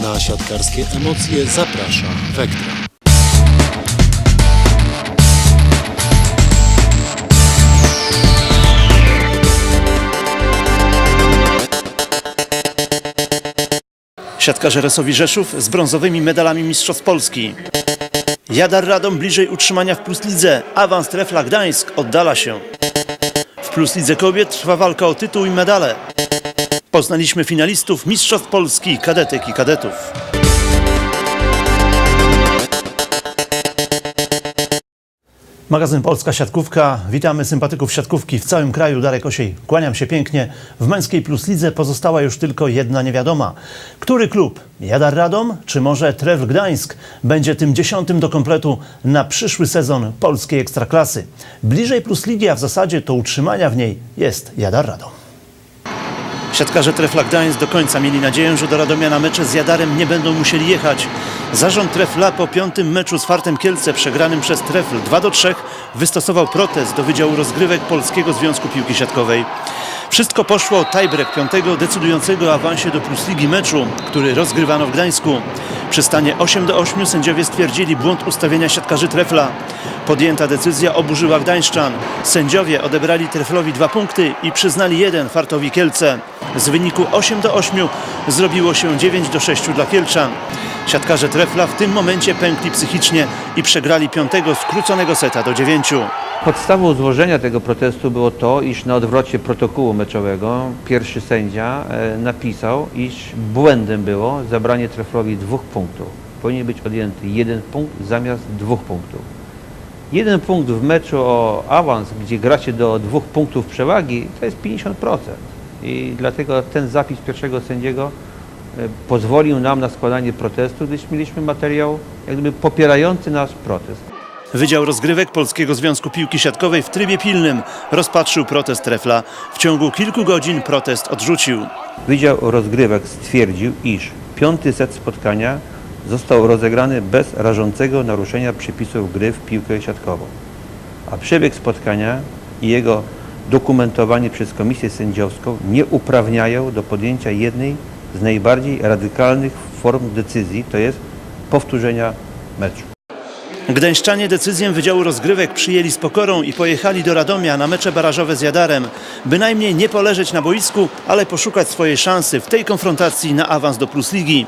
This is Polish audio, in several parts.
Na siatkarskie emocje zaprasza Vectra. Siatkarze Resowi Rzeszów z brązowymi medalami Mistrzostw Polski. Jadar Radom bliżej utrzymania w Plus Lidze. Awans Trefla Gdańsk oddala się. W Plus Lidze Kobiet trwa walka o tytuł i medale. Poznaliśmy finalistów Mistrzostw Polski kadetek i kadetów. Magazyn Polska Siatkówka. Witamy sympatyków siatkówki w całym kraju. Darek Osiej, kłaniam się pięknie. W męskiej plus lidze pozostała już tylko jedna niewiadoma. Który klub? Jadar Radom czy może Trefl Gdańsk będzie tym dziesiątym do kompletu na przyszły sezon polskiej ekstraklasy? Bliżej plus ligi, a w zasadzie to utrzymania w niej jest Jadar Radom. Siatkarze Trefla Gdańsk do końca mieli nadzieję, że do Radomia na mecze z Jadarem nie będą musieli jechać. Zarząd Trefla po piątym meczu z Fartem Kielce przegranym przez Trefl 2 do 3 wystosował protest do Wydziału Rozgrywek Polskiego Związku Piłki Siatkowej. Wszystko poszło o tiebreak piątego decydującego awansie do Plus Ligi meczu, który rozgrywano w Gdańsku. Przy stanie 8 do 8 sędziowie stwierdzili błąd ustawienia siatkarzy Trefla. Podjęta decyzja oburzyła Gdańszczan. Sędziowie odebrali Treflowi dwa punkty i przyznali jeden Fartowi Kielce. Z wyniku 8 do 8 zrobiło się 9 do 6 dla Kielczan. Siatkarze Trefla w tym momencie pękli psychicznie i przegrali piątego skróconego seta do 9. Podstawą złożenia tego protestu było to, iż na odwrocie protokołu meczowego pierwszy sędzia e, napisał, iż błędem było zabranie Treflowi dwóch punktów. Powinien być odjęty jeden punkt zamiast dwóch punktów. Jeden punkt w meczu o awans, gdzie gra się do dwóch punktów przewagi, to jest 50%. I dlatego ten zapis pierwszego sędziego e, pozwolił nam na składanie protestu, gdyż mieliśmy materiał jak gdyby popierający nasz protest. Wydział Rozgrywek Polskiego Związku Piłki Siatkowej w trybie pilnym rozpatrzył protest Trefla. W ciągu kilku godzin protest odrzucił. Wydział Rozgrywek stwierdził, iż piąty set spotkania został rozegrany bez rażącego naruszenia przepisów gry w piłkę siatkową, a przebieg spotkania i jego dokumentowanie przez komisję sędziowską nie uprawniają do podjęcia jednej z najbardziej radykalnych form decyzji, to jest powtórzenia meczu. Gdańszczanie decyzję Wydziału Rozgrywek przyjęli z pokorą i pojechali do Radomia na mecze barażowe z Jadarem. Bynajmniej nie poleżeć na boisku, ale poszukać swojej szansy w tej konfrontacji na awans do Plus Ligi.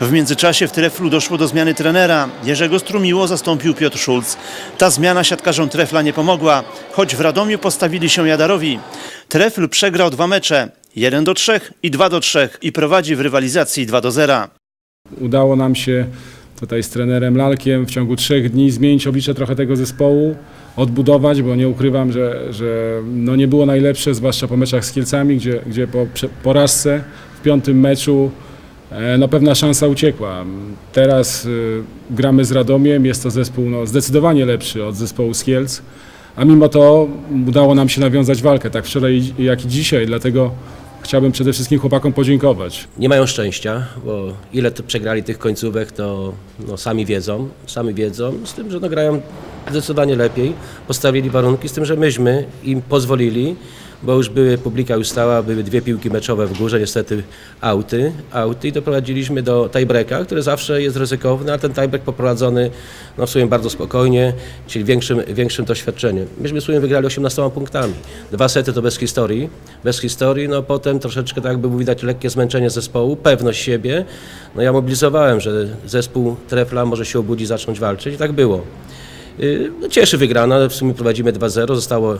W międzyczasie w Treflu doszło do zmiany trenera. Jerzego Strumiło zastąpił Piotr Szulc. Ta zmiana siatkarzom Trefla nie pomogła, choć w Radomiu postawili się Jadarowi. Trefl przegrał dwa mecze, 1 do 3 i 2 do 3 i prowadzi w rywalizacji 2 do 0. Udało nam się tutaj z trenerem Lalkiem w ciągu trzech dni zmienić oblicze trochę tego zespołu, odbudować, bo nie ukrywam, że, że no nie było najlepsze, zwłaszcza po meczach z Kielcami, gdzie, gdzie po porażce w piątym meczu no pewna szansa uciekła. Teraz y, gramy z Radomiem, jest to zespół no, zdecydowanie lepszy od zespołu z Kielc, a mimo to udało nam się nawiązać walkę, tak wczoraj jak i dzisiaj, dlatego chciałbym przede wszystkim chłopakom podziękować. nie mają szczęścia, bo ile to przegrali tych końcówek, to no, sami wiedzą, sami wiedzą, z tym, że no, grają zdecydowanie lepiej, postawili warunki, z tym, że myśmy im pozwolili, bo już były, publika już stała, były dwie piłki meczowe w górze, niestety auty, auty i doprowadziliśmy do tiebreaka, który zawsze jest ryzykowny, a ten tiebreak poprowadzony no, w sumie bardzo spokojnie, czyli większym, większym doświadczeniem. Myśmy w sumie wygrali 18 punktami. Dwa sety to bez historii, bez historii, no potem troszeczkę tak jakby widać lekkie zmęczenie zespołu, pewność siebie. No ja mobilizowałem, że zespół Trefla może się obudzić, zacząć walczyć i tak było. Yy, No cieszy wygrana, w sumie prowadzimy 2-0, zostało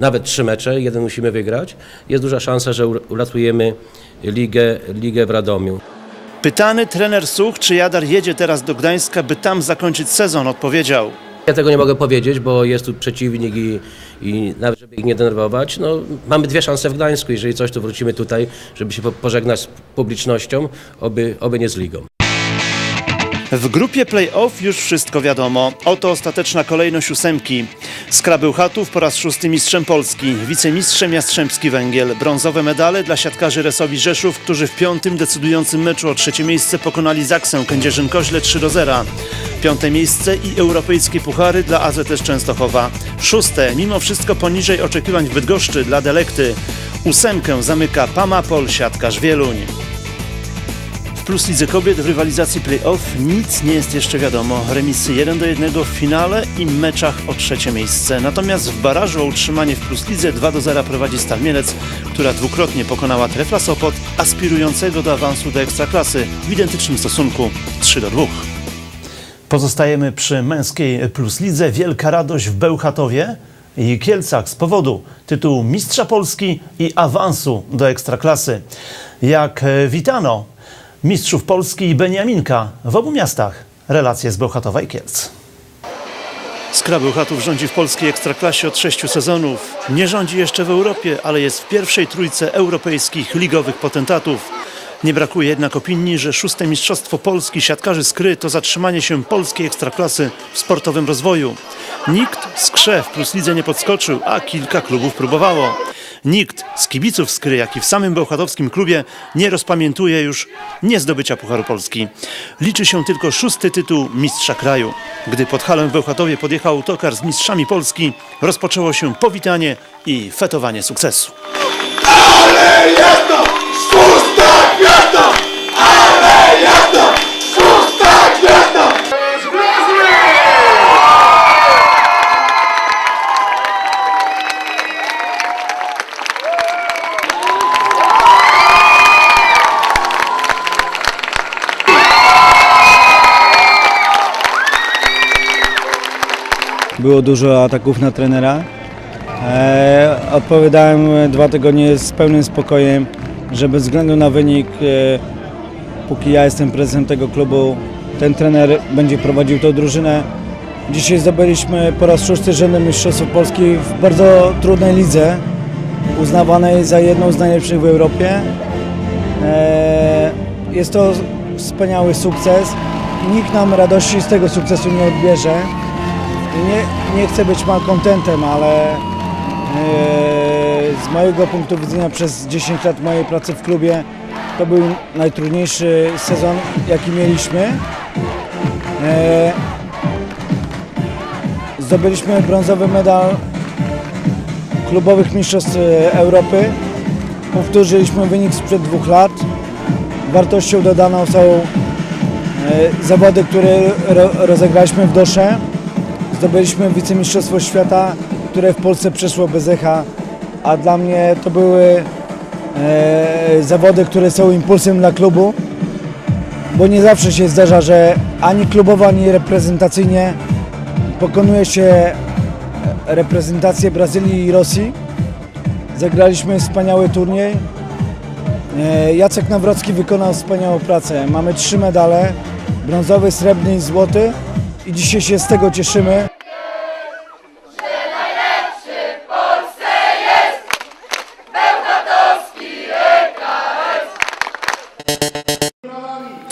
nawet trzy mecze, jeden musimy wygrać. Jest duża szansa, że ur- uratujemy ligę, ligę w Radomiu. Pytany trener Such, czy Jadar jedzie teraz do Gdańska, by tam zakończyć sezon, odpowiedział. Ja tego nie mogę powiedzieć, bo jest tu przeciwnik i, i nawet żeby ich nie denerwować, no, mamy dwie szanse w Gdańsku. Jeżeli coś, to wrócimy tutaj, żeby się po- pożegnać z publicznością, oby, oby nie z ligą. W grupie play-off już wszystko wiadomo. Oto ostateczna kolejność ósemki. Skrabył Chatów po raz szósty mistrzem Polski, wicemistrzem Jastrzębski Węgiel. Brązowe medale dla siatkarzy Resowi Rzeszów, którzy w piątym decydującym meczu o trzecie miejsce pokonali Zaksę Kędzierzyn-Koźle 3 do 0. Piąte miejsce i europejskie puchary dla AZS Częstochowa. Szóste, mimo wszystko poniżej oczekiwań w Bydgoszczy dla Delekty. Ósemkę zamyka Pamapol, siatkarz Wieluń. Plus Lidze Kobiet w rywalizacji play-off nic nie jest jeszcze wiadomo. Remisy 1 do 1 w finale i meczach o trzecie miejsce. Natomiast w barażu o utrzymanie w Plus Lidze 2 do 0 prowadzi Stal Mielec, która dwukrotnie pokonała Trefla Sopot, aspirującego do awansu do Ekstraklasy w identycznym stosunku 3 do 2. Pozostajemy przy męskiej Plus Lidze. Wielka radość w Bełchatowie i Kielcach z powodu tytułu Mistrza Polski i awansu do Ekstraklasy. Jak e, witano mistrzów Polski i Beniaminka w obu miastach. Relacje z Bełchatowa i Kielc. Skra Bełchatów rządzi w polskiej Ekstraklasie od sześciu sezonów. Nie rządzi jeszcze w Europie, ale jest w pierwszej trójce europejskich ligowych potentatów. Nie brakuje jednak opinii, że szóste Mistrzostwo Polski siatkarzy Skry to zatrzymanie się polskiej ekstraklasy w sportowym rozwoju. Nikt z Krze w Plus Lidze nie podskoczył, a kilka klubów próbowało. Nikt z kibiców Skry, jak i w samym bełchatowskim klubie nie rozpamiętuje już nie zdobycia Pucharu Polski. Liczy się tylko szósty tytuł mistrza kraju. Gdy pod halę w Bełchatowie podjechał autokar z mistrzami Polski, rozpoczęło się powitanie i fetowanie sukcesu. Było dużo ataków na trenera. E, odpowiadałem dwa tygodnie z pełnym spokojem, że bez względu na wynik, e, póki ja jestem prezesem tego klubu, ten trener będzie prowadził tą drużynę. Dzisiaj zdobyliśmy po raz szósty rzędem Mistrzostwo Polski w bardzo trudnej lidze, uznawanej za jedną z najlepszych w Europie. E, jest to wspaniały sukces. Nikt nam radości z tego sukcesu nie odbierze. Nie, nie chcę być malkontentem, ale e, z mojego punktu widzenia przez 10 lat mojej pracy w klubie to był najtrudniejszy sezon, jaki mieliśmy. E, zdobyliśmy brązowy medal klubowych mistrzostw e, Europy. Powtórzyliśmy wynik sprzed dwóch lat. Wartością dodaną są zawody, które ro, rozegraliśmy w Dosze. Zdobyliśmy wicemistrzostwo świata, które w Polsce przeszło bez echa, a dla mnie to były e, zawody, które są impulsem dla klubu, bo nie zawsze się zdarza, że ani klubowo, ani reprezentacyjnie pokonuje się reprezentację Brazylii i Rosji. Zagraliśmy wspaniały turniej. E, Jacek Nawrocki wykonał wspaniałą pracę. Mamy trzy medale, brązowy, srebrny i złoty i dzisiaj się z tego cieszymy.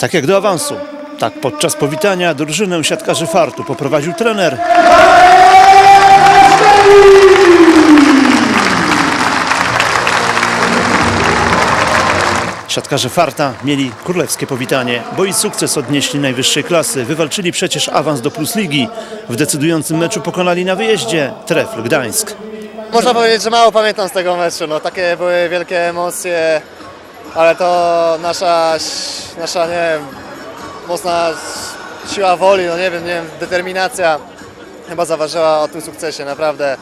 Tak jak do awansu. Tak podczas powitania drużynę siatkarzy fartu poprowadził trener. Siatkarze Farta mieli królewskie powitanie, bo i sukces odnieśli najwyższej klasy. Wywalczyli przecież awans do Plus Ligi. W decydującym meczu pokonali na wyjeździe Trefl Gdańsk. Można powiedzieć, że mało pamiętam z tego meczu. No, takie były wielkie emocje, ale to nasza, nasza nie wiem, mocna siła woli, no nie wiem, nie wiem, determinacja chyba zaważyła o tym sukcesie, naprawdę.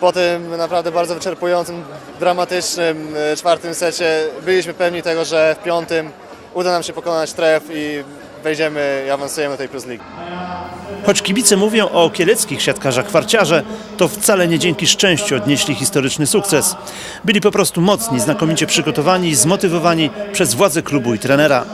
Po tym naprawdę bardzo wyczerpującym, dramatycznym e, czwartym secie byliśmy pewni tego, że w piątym uda nam się pokonać tref i wejdziemy i awansujemy do tej Plus League. Choć kibice mówią o kieleckich siatkarzach farciarze, to wcale nie dzięki szczęściu odnieśli historyczny sukces. Byli po prostu mocni, znakomicie przygotowani i zmotywowani przez władze klubu i trenera.